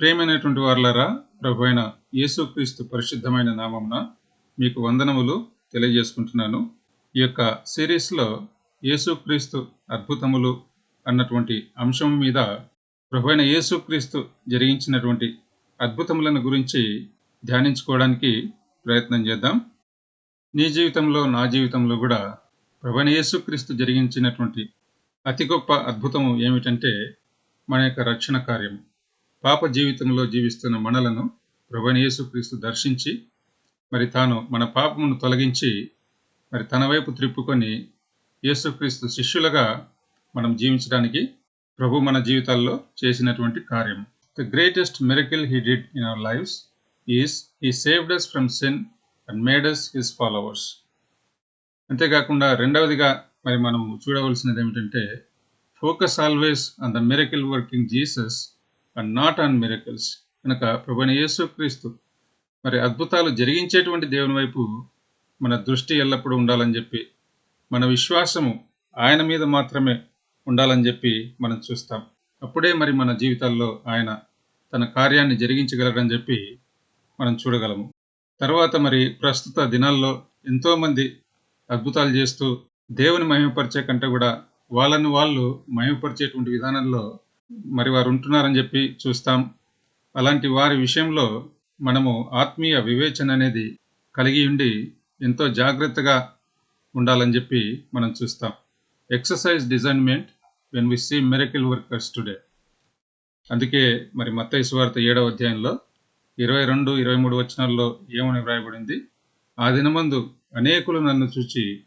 ప్రేమైనటువంటి వార్లరా ప్రభు అయిన యేసుక్రీస్తు పరిశుద్ధమైన నామమున మీకు వందనములు తెలియజేసుకుంటున్నాను. ఈ యొక్క సిరీస్లో యేసుక్రీస్తు అద్భుతములు అన్నటువంటి అంశం మీద ప్రభు అయిన యేసుక్రీస్తు జరిగించినటువంటి అద్భుతములను గురించి ధ్యానించుకోవడానికి ప్రయత్నం చేద్దాం. నీ జీవితంలో నా జీవితంలో కూడా ప్రభు అయిన యేసుక్రీస్తు జరిగించినటువంటి అతి గొప్ప అద్భుతము ఏమిటంటే మన యొక్క రక్షణ కార్యం పాప జీవితంలో జీవిస్తున్న మనలను ప్రభుని యేసుక్రీస్తు దర్శించి మరి తాను మన పాపమును తొలగించి మరి తన వైపు త్రిప్పుకొని యేసుక్రీస్తు శిష్యులుగా మనం జీవించడానికి ప్రభు మన జీవితాల్లో చేసినటువంటి కార్యం the greatest miracle he did in our lives is he saved us from sin and made us his followers అంతేకాకుండా రెండవదిగా మరి మనం చూడవలసినది ఏమిటంటే focus always on the miracle working Jesus and not on miracles కనుక ప్రభుని యేసుక్రీస్తు మరి అద్భుతాలు జరిగించేటువంటి దేవుని వైపు మన దృష్టి ఎల్లప్పుడూ ఉండాలని చెప్పి మన విశ్వాసము ఆయన మీద మాత్రమే ఉండాలని చెప్పి మనం చూస్తాం. అప్పుడే మరి మన జీవితాల్లో ఆయన తన కార్యాన్ని జరిగించగలరని చెప్పి మనం చూడగలము. తర్వాత మరి ప్రస్తుత దినాల్లో ఎంతోమంది అద్భుతాలు చేస్తూ దేవుని మహిమపరిచే కంటే కూడా వాళ్ళని వాళ్ళు మహిమపరిచేటువంటి విధానంలో మరి వారు ఉంటున్నారని చెప్పి చూస్తాం. అలాంటి వారి విషయంలో మనము ఆత్మీయ వివేచన అనేది కలిగి ఉండి ఎంతో జాగ్రత్తగా ఉండాలని చెప్పి మనం చూస్తాం. Exercise discernment when we see miracle workers today అందుకే మరి మత్తయి సువార్త ఏడవ అధ్యాయంలో ఇరవై రెండు ఇరవై మూడు వచనాల్లో ఏమని వ్రాయబడింది? ఆ దినమందు అనేకులు నన్ను చూచి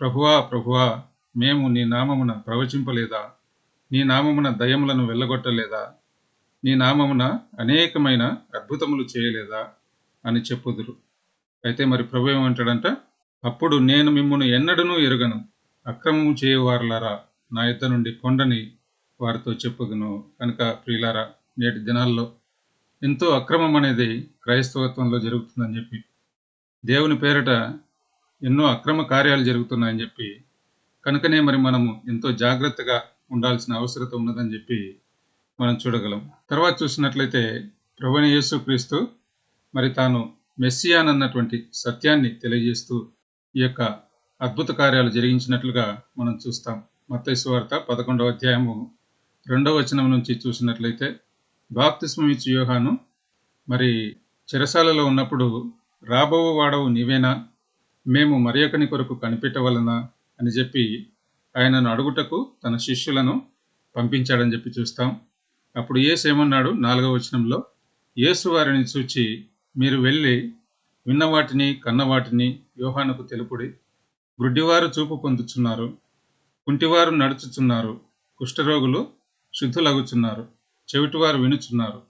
ప్రభువా ప్రభువా మేము నీ నామమున ప్రవచింపలేదా? నీ నామమున దయములను వెళ్ళగొట్టలేదా? నీ నామమున అనేకమైన అద్భుతములు చేయలేదా? అని చెప్పుదురు. అయితే మరి ప్రభు ఏమంటాడంట? అప్పుడు నేను మిమ్మల్ని ఎన్నడనూ ఎరుగను. అక్రమము చేయవారులారా నా ఇద్దరు నుండి కొండని వారితో చెప్పుదును. కనుక ప్రియులారా నేటి దినాల్లో ఎంతో అక్రమం అనేది క్రైస్తవత్వంలో జరుగుతుందని చెప్పి దేవుని పేరిట ఎన్నో అక్రమ కార్యాలు జరుగుతున్నాయని చెప్పి కనుకనే మరి మనము ఎంతో జాగ్రత్తగా ఉండాల్సిన అవసరత ఉన్నదని చెప్పి మనం చూడగలం. తర్వాత చూసినట్లయితే ప్రభుని యేసుక్రీస్తు మరి తాను మెస్సియాన్ అన్నటువంటి సత్యాన్ని తెలియజేస్తూ ఈ యొక్క అద్భుత కార్యాలు జరిగించినట్లుగా మనం చూస్తాం. మత్తైసు వార్త పదకొండవ అధ్యాయము రెండవ వచనం నుంచి చూసినట్లయితే బాప్తిస్మం ఇచ్చి యోహాను మరి చెరసాలలో ఉన్నప్పుడు రాబో వాడవు నీవేనా? మేము మరి ఒకని కొరకు కనిపెట్టవలనా? అని చెప్పి ఆయనను అడుగుటకు తన శిష్యులను పంపించాడని చెప్పి చూస్తాం. అప్పుడు యేసు ఏమన్నాడు? నాలుగవ వచనంలో యేసు వారిని చూచి మీరు వెళ్ళి విన్నవాటిని కన్నవాటిని వ్యూహానకు తెలుపుడి. గుడ్డివారు చూపు పొందుచున్నారు కుంటివారు నడుచుచున్నారు కుష్ఠరోగులు శుద్ధులగుచున్నారు చెవిటివారు వినుచున్నారు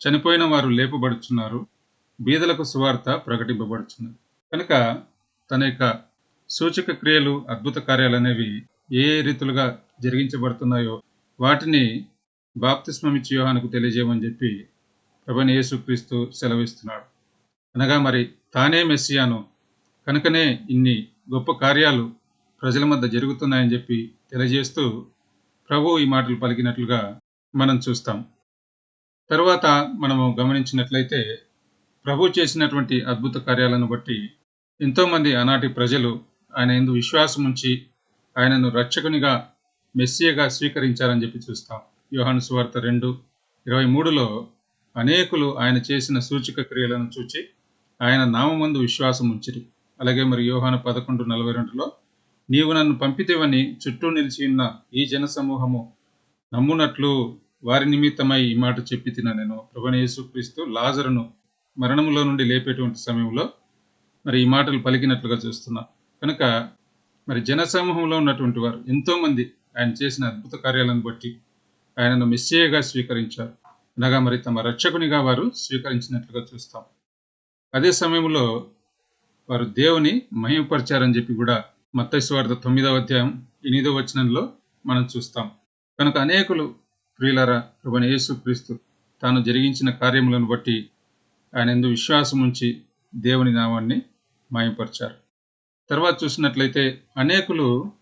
చనిపోయిన వారు లేపబడుచున్నారు బీదలకు సువార్త ప్రకటింపబడుచున్నది. కనుక తన యొక్క సూచక క్రియలు అద్భుత కార్యాలు అనేవి ఏ ఏ రీతులుగా జరిగించబడుతున్నాయో వాటిని బాప్తిస్మమిచ్చి యోహానుకు తెలియజేయమని చెప్పి ప్రభని యేసుక్రీస్తు సెలవిస్తున్నాడు. అనగా మరి తానే మెస్సియాను. కనుకనే ఇన్ని గొప్ప కార్యాలు ప్రజల మధ్య జరుగుతున్నాయని చెప్పి తెలియజేస్తూ ప్రభు ఈ మాటలు పలికినట్లుగా మనం చూస్తాం. తరువాత మనము గమనించినట్లయితే ప్రభు చేసినటువంటి అద్భుత కార్యాలను బట్టి ఎంతోమంది ఆనాటి ప్రజలు ఆయన ఎందు విశ్వాసం ఉంచి ఆయనను రక్షకునిగా మెస్సియగా స్వీకరించారని చెప్పి చూస్తాం. యోహాను సువార్త రెండు ఇరవై మూడులో అనేకులు ఆయన చేసిన సూచిక క్రియలను చూచి ఆయన నామందు విశ్వాసం ఉంచిరి. అలాగే మరి యోహాను పదకొండు నలభై రెండులో నీవు నన్ను పంపితేవని చుట్టూ నిలిచి ఉన్న ఈ జన సమూహము నమ్మునట్లు వారి నిమిత్తమై ఈ మాట చెప్పి తిన నేను. ప్రభుని యేసుక్రీస్తు లాజరును మరణములో నుండి లేపేటువంటి సమయంలో మరి ఈ మాటలు పలికినట్లుగా చూస్తున్నా. కనుక మరి జనసమూహంలో ఉన్నటువంటి వారు ఎంతోమంది ఆయన చేసిన అద్భుత కార్యాలను బట్టి ఆయనను మెస్సేయగా స్వీకరించారు. అనగా మరి తమ రక్షకునిగా వారు స్వీకరించినట్లుగా చూస్తాం. అదే సమయంలో వారు దేవుని మహిమపరిచారని చెప్పి కూడా మత్తైస్వార్థ తొమ్మిదవ అధ్యాయం ఎనిమిదవ వచనంలో మనం చూస్తాం. కనుక అనేకులు ప్రియులరా ప్రభుని యేసుక్రీస్తు తాను జరిగించిన కార్యములను బట్టి ఆయన ఎందు విశ్వాసం ఉంచి దేవుని నామాన్ని మాయపరిచారు తర్వాత చూసినట్లయితే అనేకులు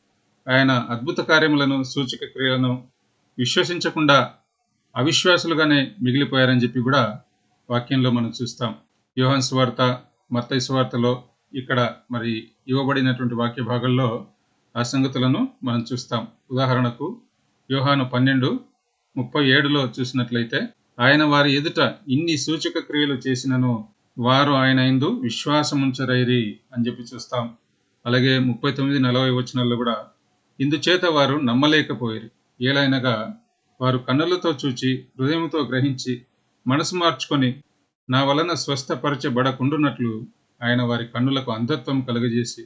ఆయన అద్భుత కార్యములను సూచక క్రియలను విశ్వసించకుండా అవిశ్వాసులుగానే మిగిలిపోయారని చెప్పి కూడా వాక్యంలో మనం చూస్తాం. యోహన్ స్వార్త మత్తయి స్వార్తలో ఇక్కడ మరి ఇవ్వబడినటువంటి వాక్య భాగంలో ఆ సంగతులను మనం చూస్తాం. ఉదాహరణకు యోహాను పన్నెండు ముప్పై ఏడులో చూసినట్లయితే ఆయన వారి ఎదుట ఇన్ని సూచక క్రియలు చేసినను వారు ఆయన ఎందు విశ్వాసముంచరైరి అని చెప్పి చూస్తాం. అలాగే ముప్పై తొమ్మిది నలభై వచనాల్లో కూడా ఇందుచేత వారు నమ్మలేకపోయారు. ఏలైనగా వారు కన్నులతో చూచి హృదయంతో గ్రహించి మనసు మార్చుకొని నా వలన స్వస్థపరచబడకుండునట్లు ఆయన వారి కన్నులకు అంధత్వం కలుగజేసి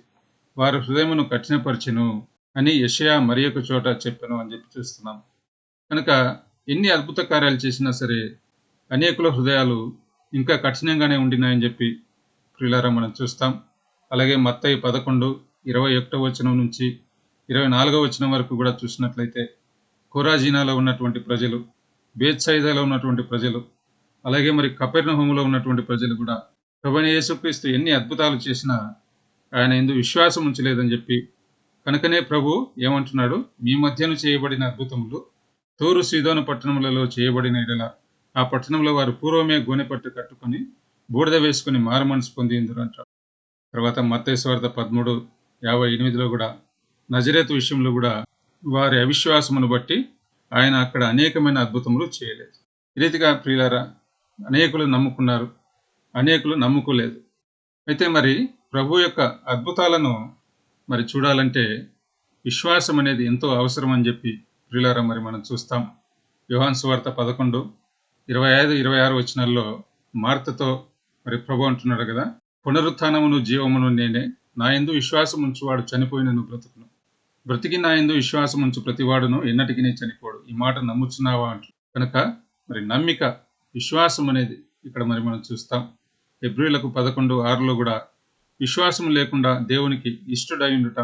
వారి హృదయమును కఠినపరచెను అని యషయా మరి ఒక చోట చెప్పాను అని చెప్పి చూస్తున్నాం. కనుక ఎన్ని అద్భుత కార్యాలు చేసినా సరే అనేకుల హృదయాలు ఇంకా కఠినంగానే ఉండినాయని చెప్పి ప్రిలారా మనం చూస్తాం. అలాగే మత్తయి పదకొండు ఇరవై ఒకటో వచనం నుంచి ఇరవై నాలుగో వచనం వరకు కూడా చూసినట్లయితే కోరాజీనాలో ఉన్నటువంటి ప్రజలు బేత్సైదాలో ఉన్నటువంటి ప్రజలు అలాగే మరి కపెర్నహోములో ఉన్నటువంటి ప్రజలు కూడా ప్రభుని యేసుక్రీస్తు ఎన్ని అద్భుతాలు చేసినా ఆయన ఎందు విశ్వాసం ఉంచలేదని చెప్పి కనుకనే ప్రభు ఏమంటున్నాడు? మీ మధ్యను చేయబడిన అద్భుతములు తూరు సీదోను పట్టణములలో చేయబడిన ఇడల ఆ పట్టణంలో వారు పూర్వమే గోనెపట్టు కట్టుకొని బూడిద వేసుకుని మారుమనసు పొంది అంటారు తర్వాత మత్తేశ్వార్త పదమూడు యాభై ఎనిమిదిలో కూడా నజరేత్ విషయంలో కూడా వారి అవిశ్వాసమును బట్టి ఆయన అక్కడ అనేకమైన అద్భుతములు చేయలేదు. ఈ రీతిగా ప్రియులారా అనేకులు నమ్ముకున్నారు అనేకులు నమ్ముకోలేదు. అయితే మరి ప్రభు యొక్క అద్భుతాలను మరి చూడాలంటే విశ్వాసం అనేది ఎంతో అవసరం అని చెప్పి ప్రియులారా మరి మనం చూస్తాం. యోహాన్ సువార్త పదకొండు ఇరవై ఐదు ఇరవై ఆరు వచనాల్లో మార్తతో మరి ప్రభు అంటున్నాడు కదా పునరుత్నమును జీవమును నేనే. నా ఎందు విశ్వాసం ఉంచువాడు చనిపోయినను బ్రతుకును. బ్రతికి నా ఎందు విశ్వాసం ఉంచు ప్రతివాడును ఎన్నటికి చనిపోడు. ఈ మాట నమ్ముచున్నావా అంటు కనుక మరి నమ్మిక విశ్వాసం అనేది ఇక్కడ మరి మనం చూస్తాం. ఎబ్రిలకు పదకొండు ఆరులో కూడా విశ్వాసం లేకుండా దేవునికి ఇష్టడైండుట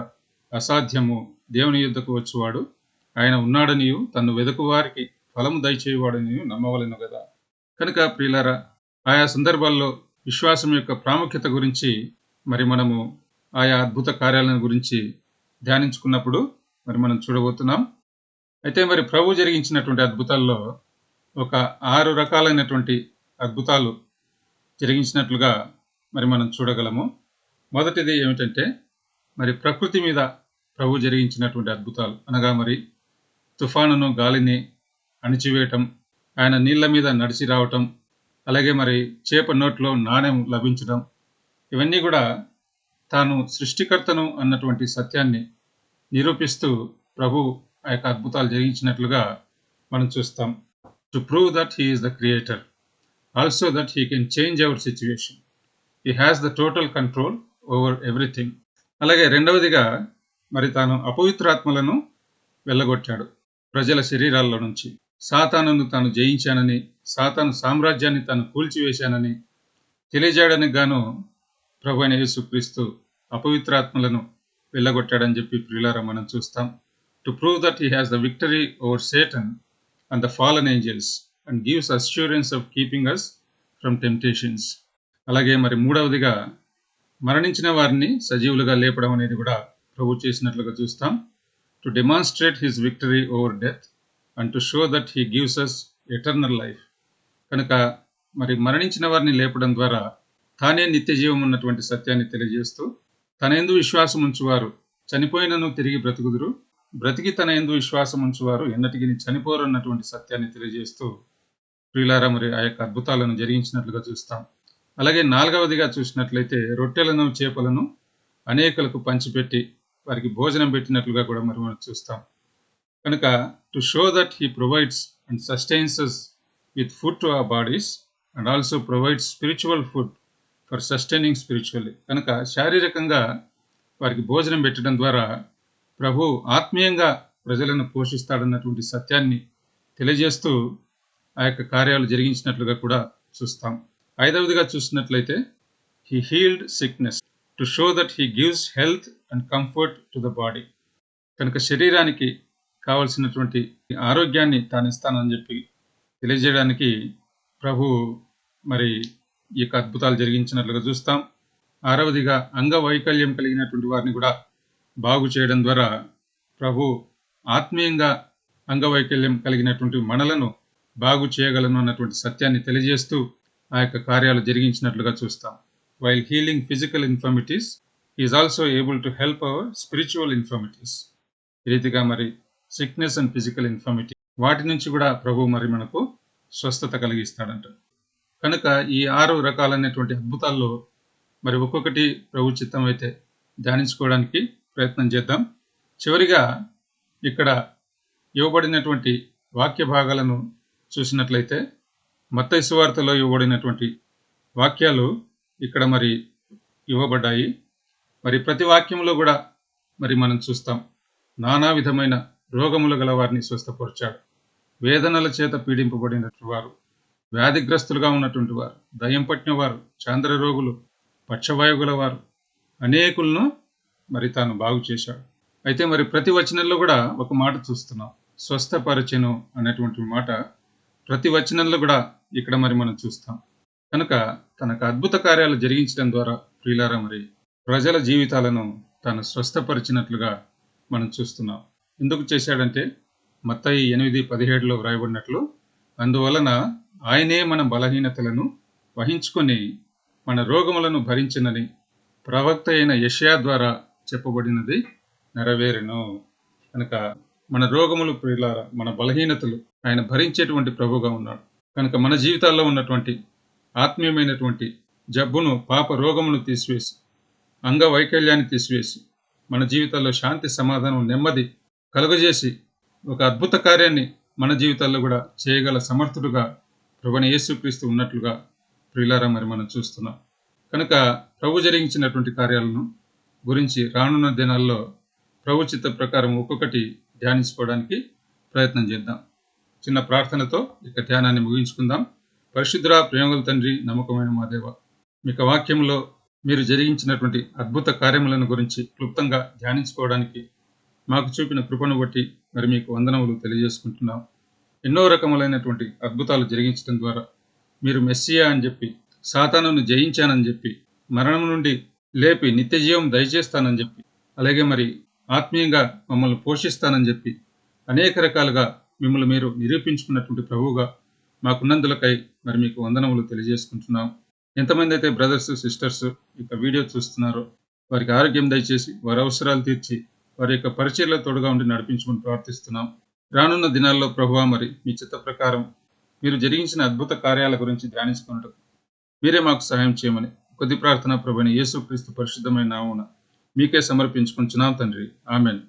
అసాధ్యము. దేవుని యుద్ధకు వచ్చేవాడు ఆయన ఉన్నాడనియు తను వెదకు వారికి ఫలము దయచేవాడని నమ్మవలను కదా కనుక ప్రియులారా ఆయా సందర్భాల్లో విశ్వాసం యొక్క ప్రాముఖ్యత గురించి మరి మనము ఆయా అద్భుత కార్యాలను గురించి ధ్యానించుకున్నప్పుడు మరి మనం చూడబోతున్నాం. అయితే మరి ప్రభు జరిగించినటువంటి అద్భుతాల్లో ఒక ఆరు రకాలైనటువంటి అద్భుతాలు జరిగించినట్లుగా మరి మనం చూడగలము. మొదటిది ఏమిటంటే మరి ప్రకృతి మీద ప్రభు జరిగించినటువంటి అద్భుతాలు. అనగా మరి తుఫానును గాలిని అణిచివేయటం ఆయన నీళ్ళ మీద నడిచి రావటం అలాగే మరి చేప నోట్లో నాణ్యం లభించడం ఇవన్నీ కూడా తాను సృష్టికర్తను అన్నటువంటి సత్యాన్ని నిరూపిస్తూ ప్రభు ఆ యొక్క అద్భుతాలు జరిగించినట్లుగా మనం చూస్తాం. To prove that he is the creator also that he can change our situation he has the total control over everything అలాగే రెండవదిగా మరి తాను అపవిత్రాత్మలను వెళ్ళగొట్టాడు. ప్రజల శరీరాల్లో నుంచి. సాతానును తాను జయించానని సాతాను సామ్రాజ్యాన్ని తాను కూల్చివేశానని తెలియజేయడానికి గాను ప్రభు అయిన యేసుక్రీస్తు అపవిత్రాత్మలను వెళ్ళగొట్టాడని చెప్పి ప్రియులారా మనం చూస్తాం. To prove that he has the victory over Satan and the fallen angels and gives assurance of keeping us from temptations అలాగే మరి మూడవదిగా మరణించిన వారిని సజీవులుగా లేపడం అనేది కూడా ప్రభు చేసినట్లుగా చూస్తాం. To demonstrate his victory over death and to show that he gives us eternal life కనుక మరి మరణించిన వారిని లేపడం ద్వారా తానే నిత్య జీవం ఉన్నటువంటి సత్యాన్ని తెలియజేస్తూ తన ఎందు విశ్వాసం ఉంచువారు చనిపోయినను తిరిగి బ్రతుకుదురు. బ్రతికి తన ఎందు విశ్వాసం ఉంచువారు ఎన్నటికి చనిపోరు అన్నటువంటి సత్యాన్ని తెలియజేస్తూ ప్రియులారా మరి ఆ యొక్క అద్భుతాలను జరిగించినట్లుగా చూస్తాం. అలాగే నాలుగవదిగా చూసినట్లయితే రొట్టెలను చేపలను అనేకులకు పంచిపెట్టి వారికి భోజనం పెట్టినట్లుగా కూడా మరి మనం చూస్తాం. కనుక to show that he provides and sustains with food to our bodies and also provide spiritual food for sustaining spiritually కనుక శారీరకంగా వారికి భోజనం పెట్టడం ద్వారా ప్రభు ఆత్మీయంగా ప్రజలను పోషిస్తాడన్నటువంటి సత్యాన్ని తెలియజేస్తూ ఆ యొక్క కార్యాలు జరిగించినట్లుగా కూడా చూస్తాం. ఐదవదిగా చూసినట్లయితే he healed sickness to show that he gives health and comfort to the body కనుక శరీరానికి కావలసినటువంటి ఆరోగ్యాన్ని తాను ఇస్తానని చెప్పి తెలియజేయడానికి ప్రభు మరి ఈ యొక్క అద్భుతాలు జరిగించినట్లుగా చూస్తాం. ఆరవదిగా అంగవైకల్యం కలిగినటువంటి వారిని కూడా బాగు చేయడం ద్వారా ప్రభు ఆత్మీయంగా అంగవైకల్యం కలిగినటువంటి మనలను బాగు చేయగలను అన్నటువంటి సత్యాన్ని తెలియజేస్తూ ఆ యొక్క కార్యాలు జరిగించినట్లుగా చూస్తాం. While healing physical infirmities is also able to help our spiritual infirmities ఈ రీతిగా మరి సిక్నెస్ అండ్ ఫిజికల్ ఇన్ఫర్మిటీ వాటి నుంచి కూడా ప్రభు మరి మనకు స్వస్థత కలిగిస్తాడంట. కనుక ఈ ఆరు రకాలైనటువంటి అద్భుతాల్లో మరి ఒక్కొక్కటి ప్రభు చిత్తం అయితే ధ్యానించుకోవడానికి ప్రయత్నం చేద్దాం. చివరిగా ఇక్కడ ఇవ్వబడినటువంటి వాక్య భాగాలను చూసినట్లయితే మత్తయి సువార్తలో ఇవ్వబడినటువంటి వాక్యాలు ఇక్కడ మరి ఇవ్వబడ్డాయి. మరి ప్రతి వాక్యంలో కూడా మరి మనం చూస్తాం. నానా విధమైన రోగములు గల వారిని స్వస్థపరిచాడు. వేదనల చేత పీడింపబడినటువంటి వారు వ్యాధిగ్రస్తులుగా ఉన్నటువంటి వారు దయ్యం పట్టిన వారు చాంద్ర రోగులు పక్షవాయుగుల వారు అనేకులను మరి తాను బాగు చేశాడు. అయితే మరి ప్రతి వచనంలో కూడా ఒక మాట చూస్తున్నాం. స్వస్థపరచెను అనేటువంటి మాట ప్రతి వచనంలో కూడా ఇక్కడ మరి మనం చూస్తాం. కనుక తనకు అద్భుత కార్యాలు జరిగించడం ద్వారా ప్రియులారా మరి ప్రజల జీవితాలను తాను స్వస్థపరిచినట్లుగా మనం చూస్తున్నాం. ఎందుకు చేశాడంటే మత్తయి ఎనిమిది పదిహేడులో వ్రాయబడినట్లు అందువలన ఆయనే మన బలహీనతలను వహించుకొని మన రోగములను భరించినని ప్రవక్త అయిన యషయా ద్వారా చెప్పబడినది నెరవేరును. కనుక మన రోగములు ప్రియులార మన బలహీనతలు ఆయన భరించేటువంటి ప్రభుగా ఉన్నాడు. కనుక మన జీవితాల్లో ఉన్నటువంటి ఆత్మీయమైనటువంటి జబ్బును పాప రోగమును తీసివేసి అంగవైకల్యాన్ని తీసివేసి మన జీవితాల్లో శాంతి సమాధానం నెమ్మది కలుగజేసి ఒక అద్భుత కార్యాన్ని మన జీవితాల్లో కూడా చేయగల సమర్థుడుగా ప్రభుని యేసుక్రీస్తు ఉన్నట్లుగా ప్రియులారా మరి మనం చూస్తున్నాం. కనుక ప్రభు జరిగించినటువంటి కార్యాలను గురించి రానున్న దినాల్లో ప్రభు చిత్త ప్రకారం ఒక్కొక్కటి ధ్యానించుకోవడానికి ప్రయత్నం చేద్దాం. చిన్న ప్రార్థనతో ఇక ధ్యానాన్ని ముగించుకుందాం. పరిశుద్ధ ప్రేమగల తండ్రి నమ్మకమైన మా దేవ మీకు వాక్యంలో మీరు జరిగించినటువంటి అద్భుత కార్యములను గురించి క్లుప్తంగా ధ్యానించుకోవడానికి మాకు చూపిన కృపను బట్టి మరి మీకు వందనములు తెలియజేసుకుంటున్నాం. ఎన్నో రకములైనటువంటి అద్భుతాలు జరిగించడం ద్వారా మీరు మెస్సియా అని చెప్పి సాతానును జయించానని చెప్పి మరణం నుండి లేపి నిత్య జీవం దయచేస్తానని చెప్పి అలాగే మరి ఆత్మీయంగా మమ్మల్ని పోషిస్తానని చెప్పి అనేక రకాలుగా మిమ్మల్ని మీరు నిరూపించుకున్నటువంటి ప్రభువుగా మాకున్నందులకై మరి మీకు వందనములు తెలియజేసుకుంటున్నాం. ఎంతమంది అయితే బ్రదర్స్ సిస్టర్స్ ఇక వీడియో చూస్తున్నారో వారికి ఆరోగ్యం దయచేసి వారి అవసరాలు తీర్చి వారి యొక్క పరిచయలో తోడుగా ఉండి నడిపించమని ప్రార్థిస్తున్నాం. రానున్న దినాల్లో ప్రభువా మరి మీ చిత్త ప్రకారం మీరు జరిగించిన అద్భుత కార్యాల గురించి ధ్యానించుకున్నట్టు మీరే మాకు సహాయం చేయమని కొద్ది ప్రార్థన ప్రభుని యేసుక్రీస్తు పరిశుద్ధమైన నామున మీకే సమర్పించుకుంటున్నాం తండ్రి. ఆమెన్.